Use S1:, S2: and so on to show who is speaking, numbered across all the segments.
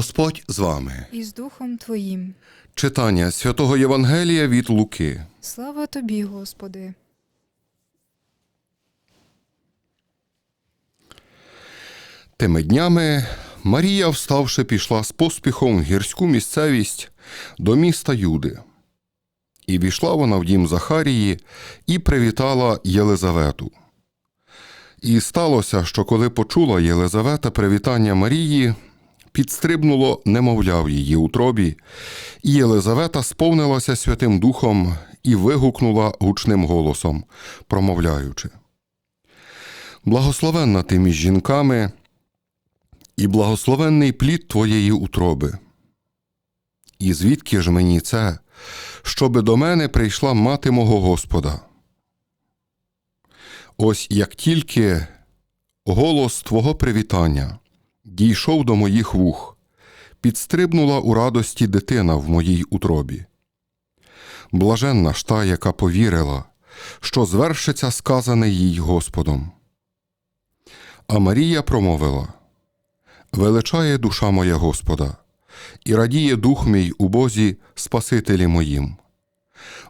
S1: Господь з вами.
S2: і з Духом Твоїм.
S1: Читання святого Євангелія від Луки.
S2: Слава Тобі, Господи.
S1: Тими днями Марія, вставши, пішла з поспіхом в гірську місцевість до міста Юди. І війшла вона в дім Захарії і привітала Єлизавету. І сталося, що коли почула Єлизавета привітання Марії, підстрибнуло немовля в її утробі, і Єлизавета сповнилася Святим Духом і вигукнула гучним голосом, промовляючи. Благословенна ти між жінками, і благословенний плід твоєї утроби. І звідки ж мені це, щоби до мене прийшла мати мого Господа? Ось як тільки голос Твого привітання дійшов до моїх вух, підстрибнула у радості дитина в моїй утробі. Блаженна ж та, яка повірила, що звершиться сказане їй Господом. А Марія промовила Величає душа моя Господа, і радіє дух мій у Бозі Спасителі моїм,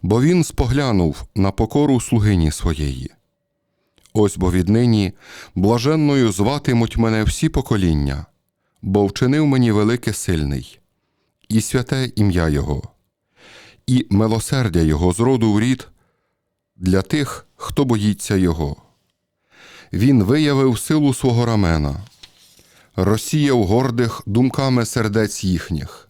S1: бо він споглянув на покору слугині своєї. Ось бо віднині блаженною зватимуть мене всі покоління, бо вчинив мені велике сильний, і святе ім'я Його, і милосердя Його з роду в рід для тих, хто боїться Його. Він виявив силу свого рамена, розсіяв гордих думками сердець їхніх,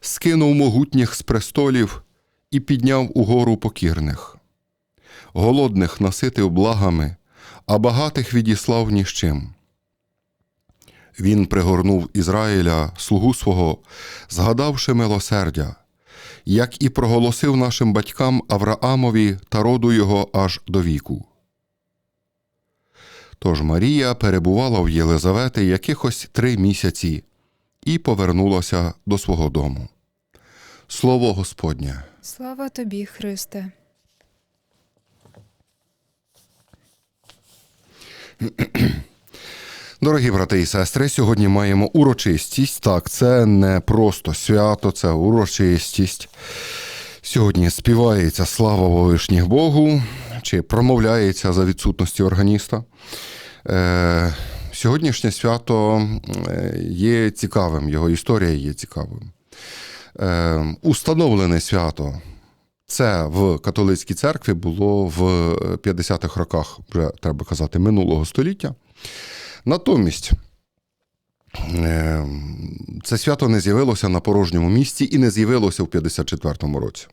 S1: скинув могутніх з престолів і підняв угору покірних. Голодних наситив благами, а багатих відіслав ні з чим. Він пригорнув Ізраїля, слугу свого, згадавши милосердя, як і проголосив нашим батькам Авраамові та роду його аж до віку. Тож Марія перебувала в Єлизавети якихось три місяці і повернулася до свого дому. Слово Господнє.
S2: Слава Тобі, Христе.
S1: Дорогі брати і сестри, сьогодні маємо урочистість. Так, це не просто свято, це урочистість. Сьогодні співається слава Вовишніх Богу чи промовляється за відсутності органіста. Е, сьогоднішнє свято е, є цікавим, його історія є цікавим. Е, установлене свято. Це в католицькій церкві було в 50-х роках, вже треба казати, минулого століття. Натомість е, це свято не з'явилося на порожньому місці і не з'явилося в 54-му році.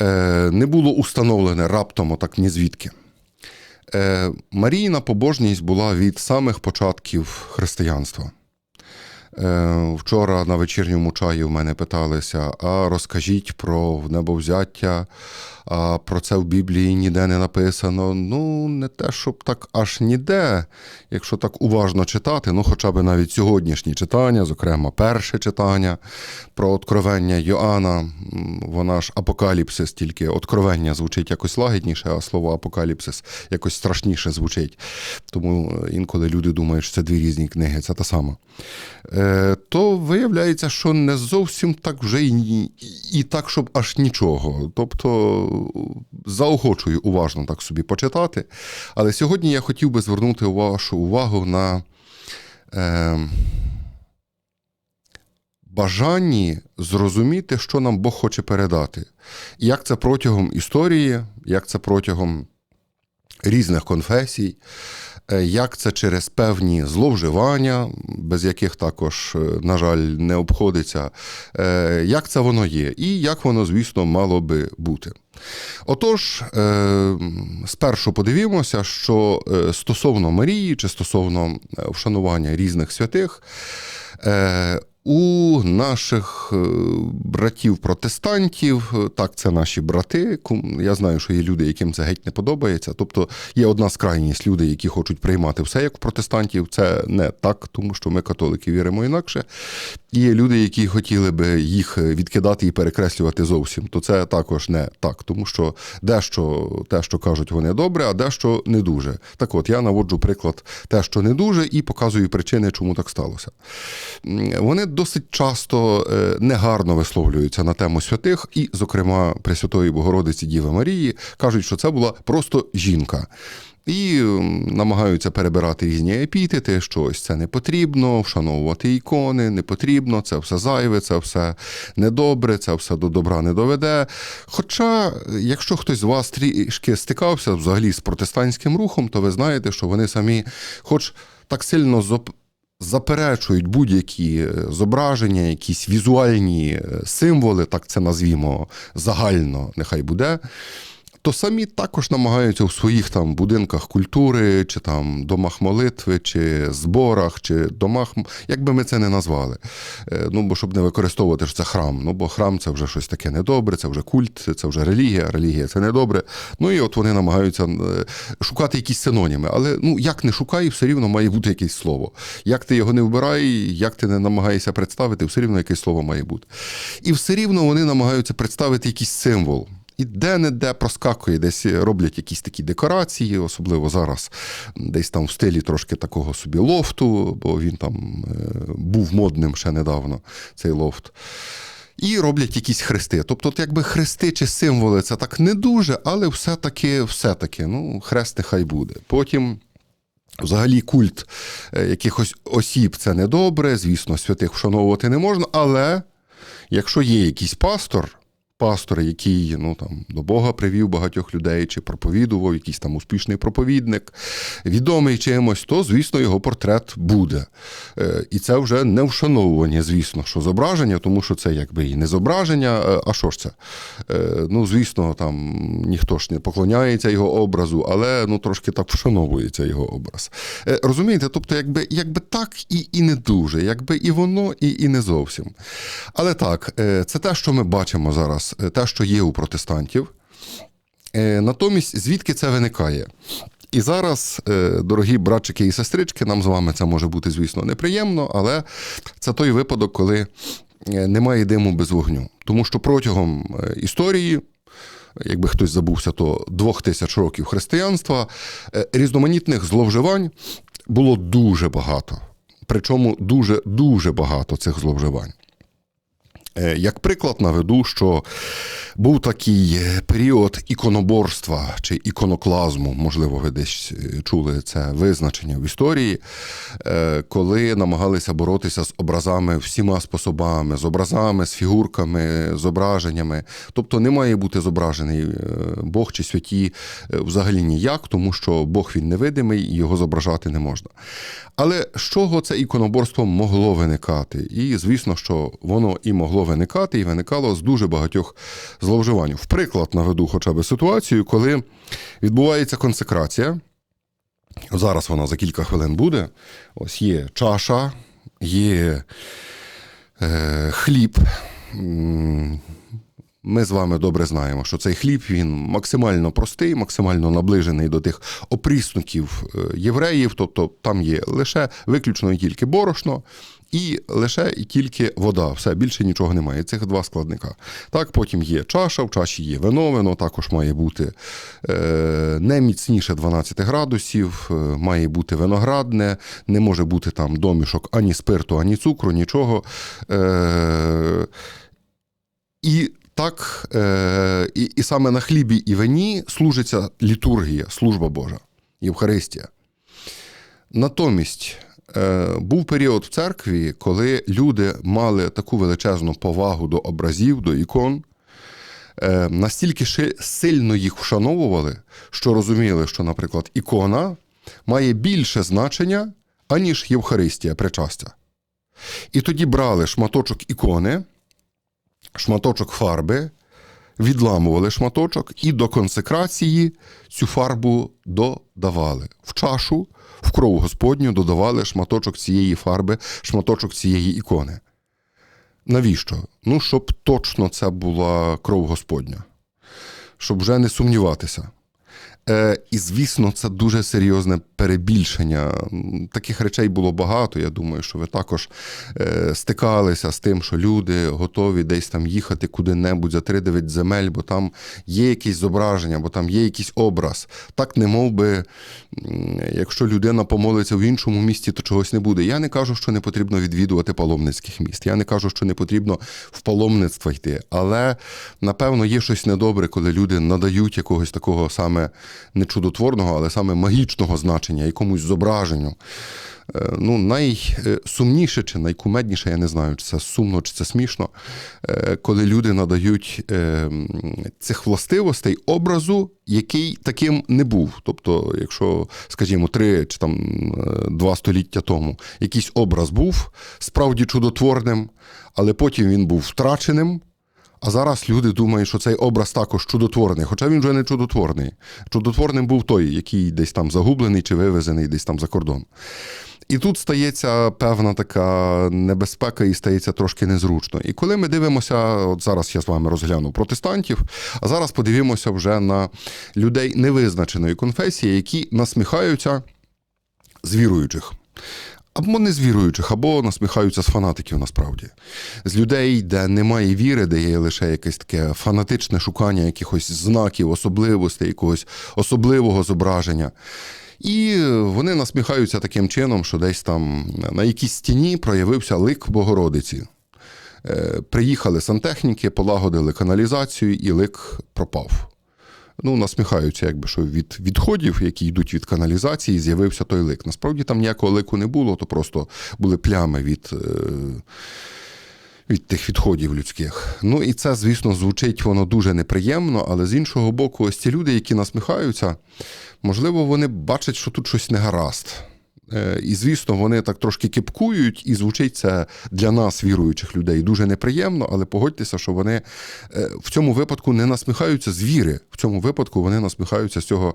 S1: Е, Не було установлене раптом, отак ні звідки. Е, Марійна побожність була від самих початків християнства. Е, Вчора на вечірньому чаї в мене питалися: а розкажіть про небовзяття, а про це в Біблії ніде не написано. Ну, не те, щоб так аж ніде, якщо так уважно читати, ну хоча б навіть сьогоднішні читання, зокрема, перше читання про откровення Йоанна, вона ж апокаліпсис, тільки откровення звучить якось лагідніше, а слово апокаліпсис якось страшніше звучить. Тому е, інколи люди думають, що це дві різні книги, це та сама. Е, то виявляється, що не зовсім так вже і, і так, щоб аж нічого. Тобто заохочую уважно так собі почитати. Але сьогодні я хотів би звернути вашу увагу на е, бажанні зрозуміти, що нам Бог хоче передати. Як це протягом історії, як це протягом різних конфесій, як це через певні зловживання, без яких також, е, на жаль, не обходиться, е, як це воно є, і як воно, звісно, мало би бути. Отож, е, спершу подивімося, що е, стосовно Марії чи стосовно е, вшанування різних святих, е, у наших е, братів-протестантів, так, це наші брати. Я знаю, що є люди, яким це геть не подобається. Тобто є одна з крайність люди, які хочуть приймати все як протестантів. Це не так, тому що ми, католики, віримо інакше. Є люди, які хотіли би їх відкидати і перекреслювати зовсім, то це також не так, тому що дещо те, що кажуть вони добре, а дещо не дуже. Так от я наводжу приклад те, що не дуже, і показую причини, чому так сталося. Вони досить часто е, негарно висловлюються на тему святих, і, зокрема, Пресвятої Богородиці Діви Марії кажуть, що це була просто жінка. І намагаються перебирати різні епітети, що ось це не потрібно, вшановувати ікони, не потрібно, це все зайве, це все недобре, це все до добра не доведе. Хоча, якщо хтось з вас трішки стикався взагалі з протестантським рухом, то ви знаєте, що вони самі, хоч так сильно зоп- заперечують будь-які е, зображення, якісь візуальні е, символи, так це назвімо загально, нехай буде. То самі також намагаються у своїх там будинках культури, чи там домах молитви, чи зборах, чи домах, як би ми це не назвали. Е, Ну, бо щоб не використовувати що це храм. Ну, бо храм це вже щось таке недобре, це вже культ, це вже релігія, релігія це недобре. Ну і от вони намагаються е, шукати якісь синоніми. Але ну як не шукай, все рівно має бути якесь слово. Як ти його не вбирай, як ти не намагаєшся представити, все рівно якесь слово має бути. І все рівно вони намагаються представити якийсь символ. І де-не-де проскакує, десь роблять якісь такі декорації, особливо зараз, десь там в стилі трошки такого собі лофту, бо він там е, був модним ще недавно, цей лофт. І роблять якісь хрести. Тобто, от якби хрести чи символи це так не дуже, але все-таки, все-таки, ну, хрест нехай буде. Потім. Взагалі культ е, якихось осіб це недобре, звісно, святих вшановувати не можна, але якщо є якийсь пастор, пастор, який ну, там, до Бога привів багатьох людей, чи проповідував, якийсь там успішний проповідник, відомий чимось, то, звісно, його портрет буде. Е, І це вже не вшановування, звісно, що зображення, тому що це якби і не зображення, е, а що ж це? Е, Ну, звісно, там ніхто ж не поклоняється його образу, але ну, трошки так вшановується його образ. Розумієте, тобто, якби, якби так і, і не дуже, якби і воно, і, і не зовсім. Але так, це те, що ми бачимо зараз, е, те, що є у протестантів. Е, Натомість, звідки це виникає? І зараз, е, дорогі братчики і сестрички, нам з вами це може бути, звісно, неприємно, але це той випадок, коли е, немає диму без вогню. Тому що протягом історії, якби хтось забувся, то двох тисяч років християнства, різноманітних зловживань було дуже багато. Причому дуже дуже багато цих зловживань. Е, Як приклад наведу, що був такий е, період іконоборства чи іконоклазму, можливо, ви десь е, чули це визначення в історії, коли намагалися боротися з образами всіма способами, з образами, з фігурками, зображеннями. Тобто не має бути зображений Бог чи святі взагалі ніяк, тому що Бог він невидимий і його зображати не можна. Але з чого це іконоборство могло виникати? І звісно, що воно і могло виникати, і виникало з дуже багатьох зловживань. В приклад наведу хоча б ситуацію, коли відбувається консекрація. Зараз вона за кілька хвилин буде. Ось є чаша, є е, хліб. Ми з вами добре знаємо, що цей хліб він максимально простий, максимально наближений до тих опріснуків е, євреїв, тобто там є лише виключно і тільки борошно. І лише і тільки вода, все більше нічого немає. Цих два складника. Так, потім є чаша, в чаші є вино, вино також має бути е, не міцніше 12 градусів, е, має бути виноградне, не може бути там домішок ані спирту, ані цукру, нічого. Е, і так, е, і, і саме на хлібі і вині служиться літургія, служба Божа, Євхаристія. Натомість був період в церкві, коли люди мали таку величезну повагу до образів, до ікон, е, настільки сильно їх вшановували, що розуміли, що, наприклад, ікона має більше значення, аніж Євхаристія, причастя. І тоді брали шматочок ікони, шматочок фарби, відламували шматочок і до консекрації цю фарбу додавали. В чашу, в кров Господню додавали шматочок цієї фарби, шматочок цієї ікони. Навіщо? Ну, щоб точно це була кров Господня, щоб вже не сумніватися. Е, і звісно, це дуже серйозне перебільшення. Таких речей було багато. Я думаю, що ви також е, стикалися з тим, що люди готові десь там їхати куди-небудь за 3-9 земель, бо там є якісь зображення, бо там є якийсь образ. Так, не мов би, якщо людина помолиться в іншому місті, то чогось не буде. Я не кажу, що не потрібно відвідувати паломницьких міст. Я не кажу, що не потрібно в паломництво йти. Але напевно є щось недобре, коли люди надають якогось такого саме не чудотворного, але саме магічного значення якомусь зображенню. Е, Ну, найсумніше чи найкумедніше, я не знаю, чи це сумно, чи це смішно, е, коли люди надають е, цих властивостей образу, який таким не був. Тобто, якщо, скажімо, три чи там е, два століття тому якийсь образ був справді чудотворним, але потім він був втраченим. А зараз люди думають, що цей образ також чудотворний, хоча він вже не чудотворний. Чудотворним був той, який десь там загублений чи вивезений десь там за кордон. І тут стається певна така небезпека і стається трошки незручно. І коли ми дивимося, от зараз я з вами розгляну протестантів, а зараз подивимося вже на людей невизначеної конфесії, які насміхаються з віруючих. Або не з віруючих, або насміхаються з фанатиків насправді. З людей, де немає віри, де є лише якесь таке фанатичне шукання якихось знаків, особливостей, якогось особливого зображення. І вони насміхаються таким чином, що десь там на якійсь стіні проявився лик Богородиці. Е, Приїхали сантехніки, полагодили каналізацію, і лик пропав. Ну, насміхаються, якби що від відходів, які йдуть від каналізації, з'явився той лик. Насправді там ніякого лику не було, то просто були плями від. Е, від тих відходів людських. Ну і це, звісно, звучить воно дуже неприємно, але з іншого боку, ось ці люди, які насміхаються, можливо, вони бачать, що тут щось не гаразд. Е, І, звісно, вони так трошки кипкують, і звучить це для нас, віруючих людей, дуже неприємно, але погодьтеся, що вони е, в цьому випадку не насміхаються з віри, в цьому випадку вони насміхаються з цього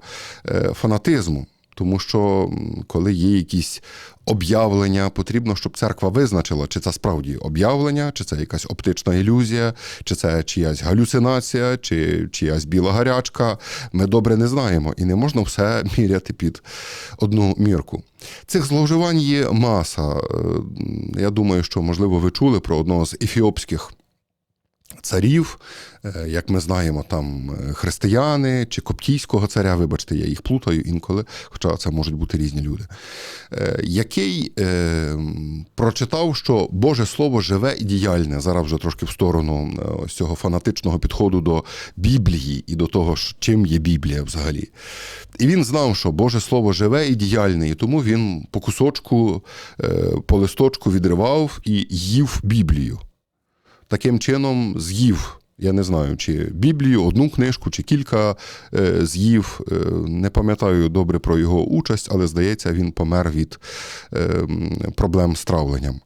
S1: е, фанатизму. Тому що коли є якісь об'явлення, потрібно, щоб церква визначила, чи це справді об'явлення, чи це якась оптична ілюзія, чи це чиясь галюцинація, чи чиясь біла гарячка. Ми добре не знаємо, і не можна все міряти під одну мірку. Цих зловживань є маса. Е, Я думаю, що можливо ви чули про одного з ефіопських царів, е, як ми знаємо, там е, християни чи коптійського царя, вибачте, я їх плутаю інколи, хоча це можуть бути різні люди, е, який прочитав, що Боже Слово живе і діяльне. Зараз вже трошки в сторону ось цього фанатичного підходу до Біблії і до того, чим є Біблія взагалі. І він знав, що Боже Слово живе і діяльне, і тому він по кусочку, по листочку відривав і їв Біблію таким чином з'їв. Я не знаю, чи Біблію, одну книжку, чи кілька е, з'їв. Е, не пам'ятаю добре про його участь, але здається, він помер від е, проблем з травленням.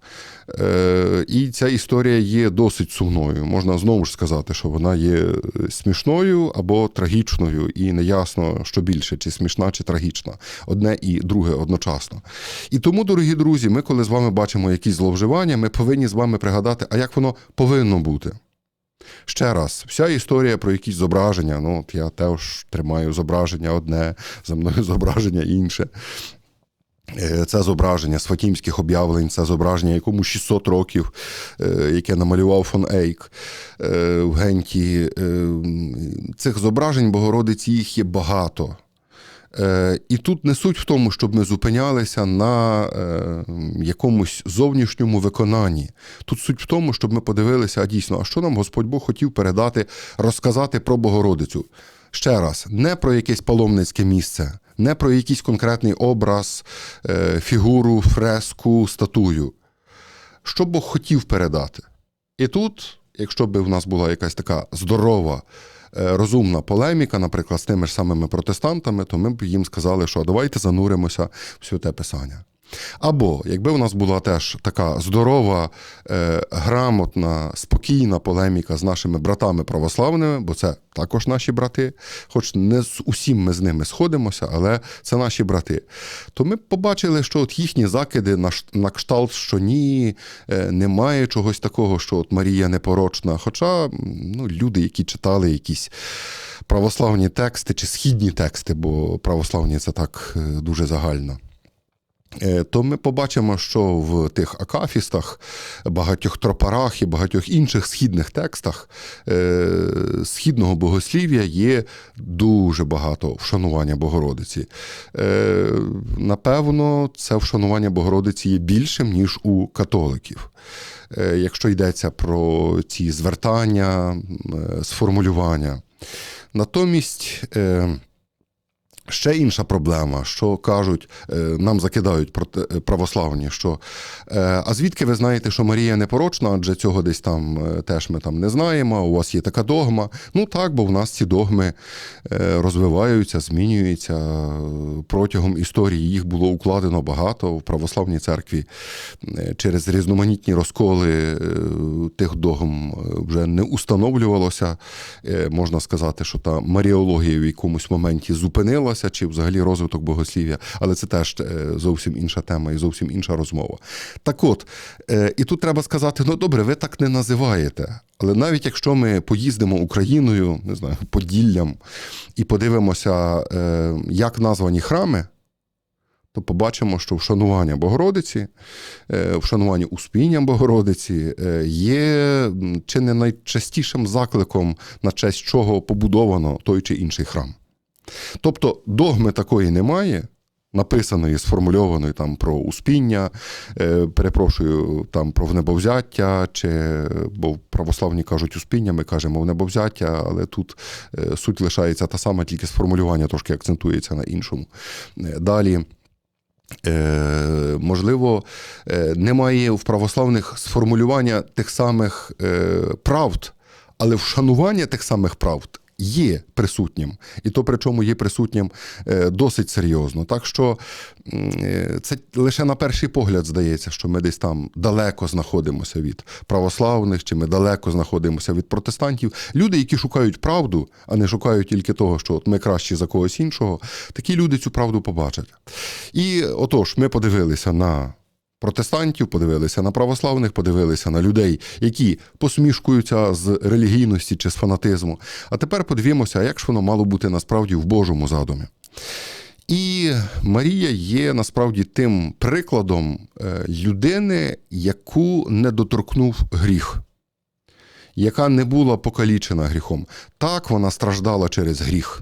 S1: І ця історія є досить сумною. Можна знову ж сказати, що вона є смішною або трагічною, і неясно, що більше, чи смішна, чи трагічна. Одне і друге одночасно. І тому, дорогі друзі, ми, коли з вами бачимо якісь зловживання, ми повинні з вами пригадати, а як воно повинно бути. Ще раз, вся історія про якісь зображення. Ну, от я теж тримаю зображення одне, за мною зображення інше. Е, Це зображення з фатімських об'явлень, це зображення, якому 600 років, е, яке намалював фон Ейк е, в Генті. Цих зображень Богородиці їх є багато. Е, І тут не суть в тому, щоб ми зупинялися на е, якомусь зовнішньому виконанні. Тут суть в тому, щоб ми подивилися, а дійсно, а що нам Господь Бог хотів передати, розказати про Богородицю. Ще раз, не про якесь паломницьке місце, не про якийсь конкретний образ, е, фігуру, фреску, статую. Що Бог хотів передати? І тут, якщо б в нас була якась така здорова, розумна полеміка, наприклад, з тими ж самими протестантами, то ми б їм сказали, що давайте зануримося в святе Писання. Або якби у нас була теж така здорова, е, грамотна, спокійна полеміка з нашими братами православними, бо це також наші брати, хоч не з усім ми з ними сходимося, але це наші брати, то ми б побачили, що от їхні закиди на, на кшталт, що ні, е, немає чогось такого, що от Марія непорочна. Хоча ну, люди, які читали якісь православні тексти чи східні тексти, бо православні це так е, дуже загально. Е, То ми побачимо, що в тих акафістах, багатьох тропарах і багатьох інших східних текстах е, східного богослів'я є дуже багато вшанування Богородиці. Е, Напевно, це вшанування Богородиці є більшим, ніж у католиків. Якщо йдеться про ці звертання, сформулювання. Натомість. Ще інша проблема, що кажуть, е, нам закидають е, православні, що е, а звідки ви знаєте, що Марія непорочна, адже цього десь там теж ми там не знаємо. У вас є така догма. Ну так, бо в нас ці догми розвиваються, змінюються протягом історії. Їх було укладено багато в православній церкві через різноманітні розколи тих догм вже не установлювалося. Можна сказати, що та маріологія в якомусь моменті зупинилася, чи взагалі розвиток богослів'я, але це теж е, зовсім інша тема і зовсім інша розмова. Так от, е, і тут треба сказати: ну добре, ви так не називаєте. Але навіть якщо ми поїздимо Україною, не знаю, Поділлям, і подивимося, е, як названі храми, то побачимо, що вшанування Богородиці, вшанування Успінням Богородиці є чи не найчастішим закликом, на честь чого побудовано той чи інший храм. Тобто догми такої немає. Написаної, сформульованої там про успіння, е, перепрошую, там про внебовзяття, чи бо православні кажуть успіння, ми кажемо внебовзяття, але тут е, суть лишається та сама, тільки сформулювання трошки акцентується на іншому. Е, Далі. Е, можливо, е, немає в православних сформулювання тих самих е, правд, але вшанування тих самих правд є присутнім. І то, причому є присутнім е, досить серйозно. Так що е, це лише на перший погляд здається, що ми десь там далеко знаходимося від православних, чи ми далеко знаходимося від протестантів. Люди, які шукають правду, а не шукають тільки того, що от ми кращі за когось іншого, такі люди цю правду побачать. І отож, ми подивилися на. Протестантів подивилися на православних, подивилися на людей, які посмішкуються з релігійності чи з фанатизму. А тепер подивімося, як ж воно мало бути насправді в Божому задумі. І Марія є насправді тим прикладом е, людини, яку не доторкнув гріх, яка не була покалічена гріхом. Так вона страждала через гріх.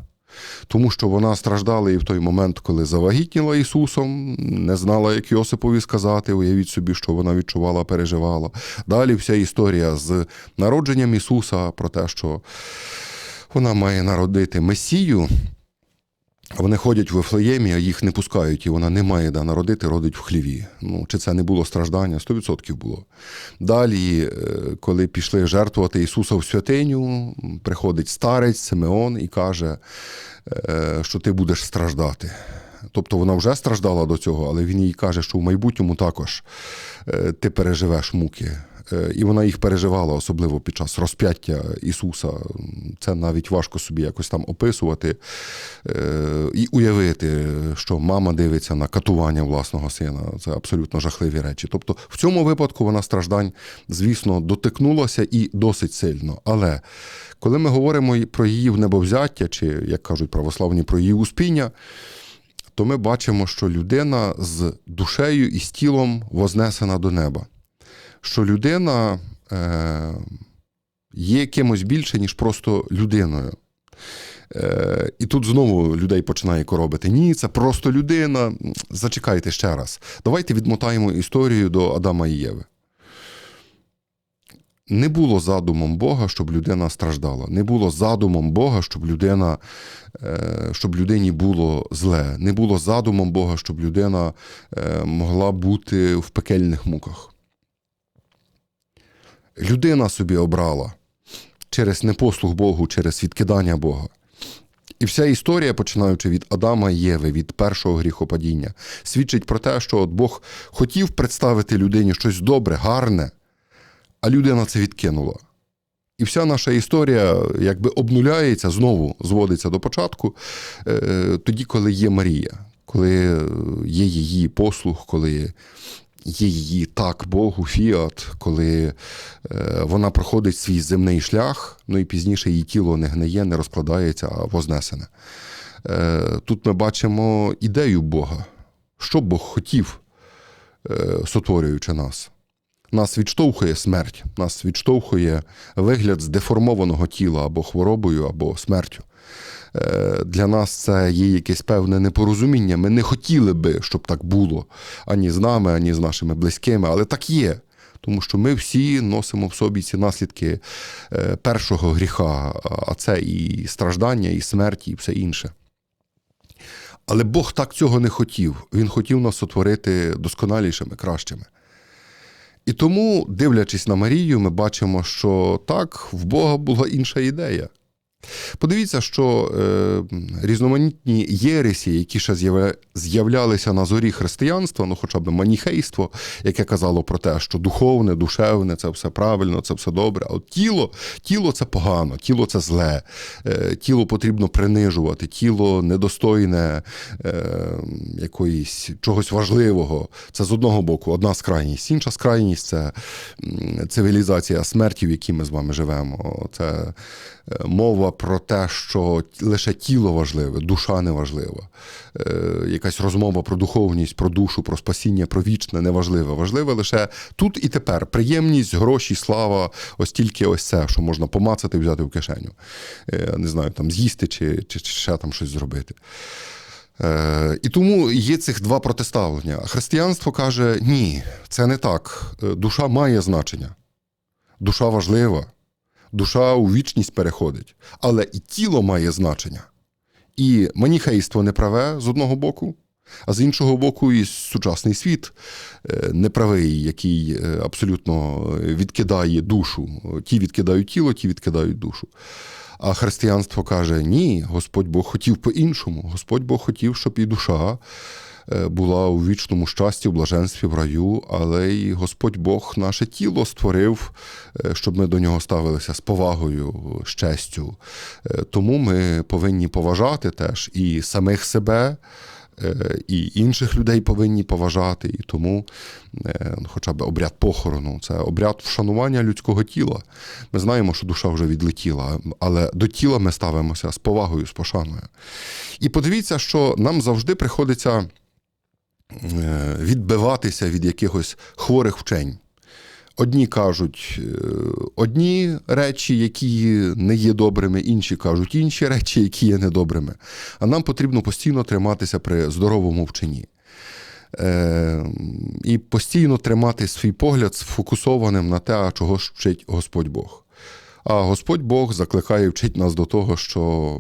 S1: Тому що вона страждала і в той момент, коли завагітніла Ісусом, не знала, як Йосипові сказати. Уявіть собі, що вона відчувала, переживала. Далі вся історія з народженням Ісуса про те, що вона має народити Месію. Вони ходять в Вифлеємі, а їх не пускають, і вона не має де народити, родить в хліві. Ну, чи це не було страждання? 100% було. Далі, е, коли пішли жертвувати Ісуса в святиню, приходить старець Симеон і каже, е, що ти будеш страждати. Тобто вона вже страждала до цього, але він їй каже, що в майбутньому також е, ти переживеш муки. Е, І вона їх переживала, особливо під час розп'яття Ісуса. Це навіть важко собі якось там описувати е, і уявити, що мама дивиться на катування власного сина. Це абсолютно жахливі речі. Тобто, в цьому випадку вона страждань, звісно, дотикнулася і досить сильно. Але коли ми говоримо про її внебовзяття, чи, як кажуть православні, про її успіння, то ми бачимо, що людина з душею і з тілом вознесена до неба. Що людина е, є кимось більше, ніж просто людиною. Е, і тут знову людей починає коробити. Ні, це просто людина. Зачекайте ще раз. Давайте відмотаємо історію до Адама і Єви. Не було задумом Бога, щоб людина страждала. Не було задумом Бога, щоб людина, е, щоб людині було зле. Не було задумом Бога, щоб людина е, могла бути в пекельних муках. Людина собі обрала через непослух Богу, через відкидання Бога. І вся історія, починаючи від Адама і Єви, від першого гріхопадіння, свідчить про те, що от Бог хотів представити людині щось добре, гарне, а людина це відкинула. І вся наша історія якби обнуляється, знову зводиться до початку, е, тоді, коли є Марія, коли є її послуг, коли її так Богу, фіат, коли е, вона проходить свій земний шлях, ну і пізніше її тіло не гниє, не розкладається, а вознесене. Е, Тут ми бачимо ідею Бога, що Бог хотів, е, сотворюючи нас. Нас відштовхує смерть, нас відштовхує вигляд здеформованого тіла або хворобою, або смертю. Е, Для нас це є якесь певне непорозуміння. Ми не хотіли би, щоб так було ані з нами, ані з нашими близькими, але так є. Тому що ми всі носимо в собі ці наслідки е, першого гріха, а це і страждання, і смерть, і все інше. Але Бог так цього не хотів. Він хотів нас сотворити досконалішими, кращими. І тому, дивлячись на Марію, ми бачимо, що так, в Бога була інша ідея. Подивіться, що е, різноманітні єресі, які ще з'являлися на зорі християнства, ну хоча б маніхейство, яке казало про те, що духовне, душевне це все правильно, це все добре. А от тіло, тіло це погано, тіло це зле, е, тіло потрібно принижувати, тіло недостойне е, якоїсь чогось важливого. Це з одного боку одна скрайність. Інша скрайність це цивілізація смерті, в якій ми з вами живемо. Це мова про те, що лише тіло важливе, душа не важлива. Е, Якась розмова про духовність, про душу, про спасіння, про вічне не важливе. Важливе лише тут і тепер. Приємність, гроші, слава, ось тільки ось це, що можна помацати, взяти в кишеню. Е, Не знаю, там з'їсти чи, чи, чи ще там щось зробити. Е, І тому є цих два протиставлення. Християнство каже: ні, це не так. Е, Душа має значення. Душа важлива. Душа у вічність переходить. Але і тіло має значення. І маніхейство неправе з одного боку, а з іншого боку, і сучасний світ е, неправий, який е, абсолютно відкидає душу. Ті відкидають тіло, ті відкидають душу. А християнство каже: ні, Господь Бог хотів по-іншому. Господь Бог хотів, щоб і душа е, була у вічному щасті, в блаженстві в раю, але й Господь Бог наше тіло створив, е, щоб ми до нього ставилися з повагою, з честю. Е, Тому ми повинні поважати теж і самих себе. е, І інших людей повинні поважати, і тому е, ну, хоча б обряд похорону це обряд вшанування людського тіла. Ми знаємо, що душа вже відлетіла, але до тіла ми ставимося з повагою, з пошаною. І подивіться, що нам завжди приходиться е, відбиватися від якихось хворих вчень. Одні кажуть е, одні речі, які не є добрими, інші кажуть інші речі, які є недобрими. А нам потрібно постійно триматися при здоровому вченні. Е, і постійно тримати свій погляд сфокусованим на те, чого вчить Господь Бог. А Господь Бог закликає вчить нас до того, що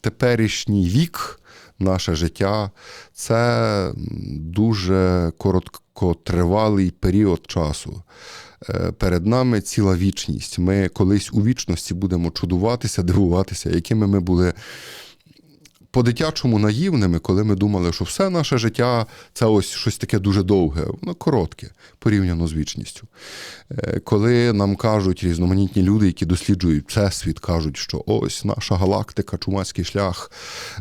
S1: теперішній вік, наше життя це дуже короткотривалий період часу. Е, Перед нами ціла вічність. Ми колись у вічності будемо чудуватися, дивуватися, якими ми були по-дитячому наївними, коли ми думали, що все наше життя це ось щось таке дуже довге, воно коротке порівняно з вічністю. Е, Коли нам кажуть різноманітні люди, які досліджують всесвіт, кажуть, що ось наша галактика, чумацький шлях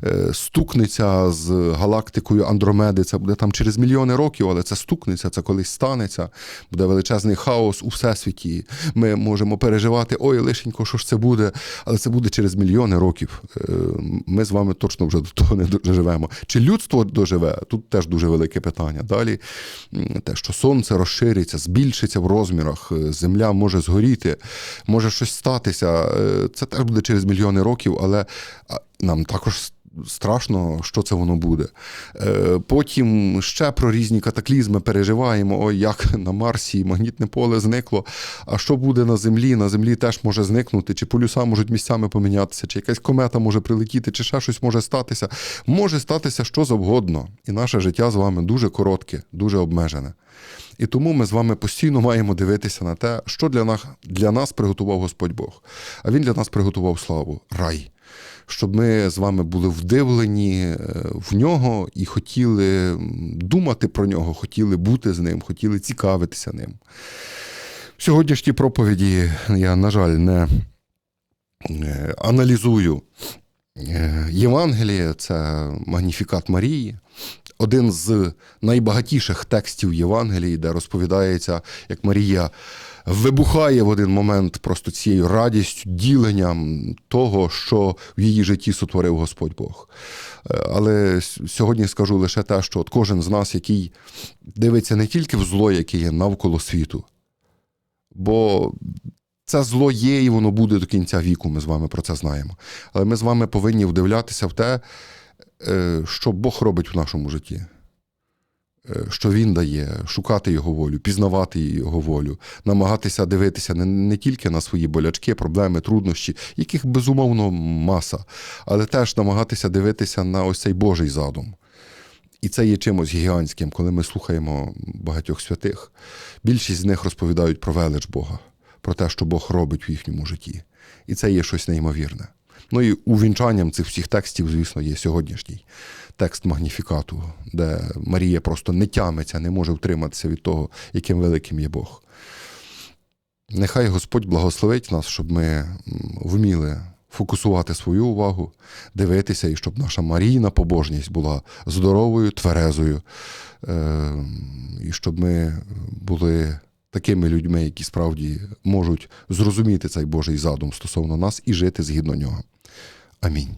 S1: е, стукнеться з галактикою Андромеди. Це буде там через мільйони років, але це стукнеться, це колись станеться. Буде величезний хаос у всесвіті. Ми можемо переживати, ой, лишенько, що ж це буде, але це буде через мільйони років. Е, Ми з вами точно вже до того не доживемо. Чи людство доживе? Тут теж дуже велике питання. Далі те, що сонце розшириться, збільшиться в розмірах, е, земля може згоріти, може щось статися. Е, Це теж буде через мільйони років, але нам також. Страшно, що це воно буде. Е, Потім ще про різні катаклізми переживаємо. Ой, як на Марсі магнітне поле зникло. А що буде на Землі? На Землі теж може зникнути, чи полюса можуть місцями помінятися, чи якась комета може прилетіти, чи ще щось може статися. Може статися що завгодно. І наше життя з вами дуже коротке, дуже обмежене. І тому ми з вами постійно маємо дивитися на те, що для нас, для нас приготував Господь Бог. А Він для нас приготував славу, рай. Щоб ми з вами були вдивлені е, в нього і хотіли думати про нього, хотіли бути з ним, хотіли цікавитися ним. В сьогоднішній проповіді я, на жаль, не е, аналізую Євангеліє, це Магніфікат Марії. Один з найбагатіших текстів Євангелії, де розповідається, як Марія вибухає в один момент просто цією радістю, діленням того, що в її житті сотворив Господь Бог. Е, Але сьогодні скажу лише те, що от кожен з нас, який дивиться не тільки в зло, яке є навколо світу, бо це зло є і воно буде до кінця віку, ми з вами про це знаємо. Але ми з вами повинні вдивлятися в те, е, що Бог робить в нашому житті. Е, Що він дає, шукати його волю, пізнавати його волю, намагатися дивитися не, не тільки на свої болячки, проблеми, труднощі, яких безумовно маса, але теж намагатися дивитися на ось цей Божий задум. І це є чимось гігантським, коли ми слухаємо багатьох святих. Більшість з них розповідають про велич Бога, про те, що Бог робить в їхньому житті. І це є щось неймовірне. Ну і увінчанням цих всіх текстів, звісно, є сьогоднішній текст Магніфікату, де Марія просто не тямиться, не може втриматися від того, яким великим є Бог. Нехай Господь благословить нас, щоб ми вміли фокусувати свою увагу, дивитися, і щоб наша Марійна побожність була здоровою, тверезою, е, і щоб ми були такими людьми, які справді можуть зрозуміти цей Божий задум стосовно нас і жити згідно нього. Амінь.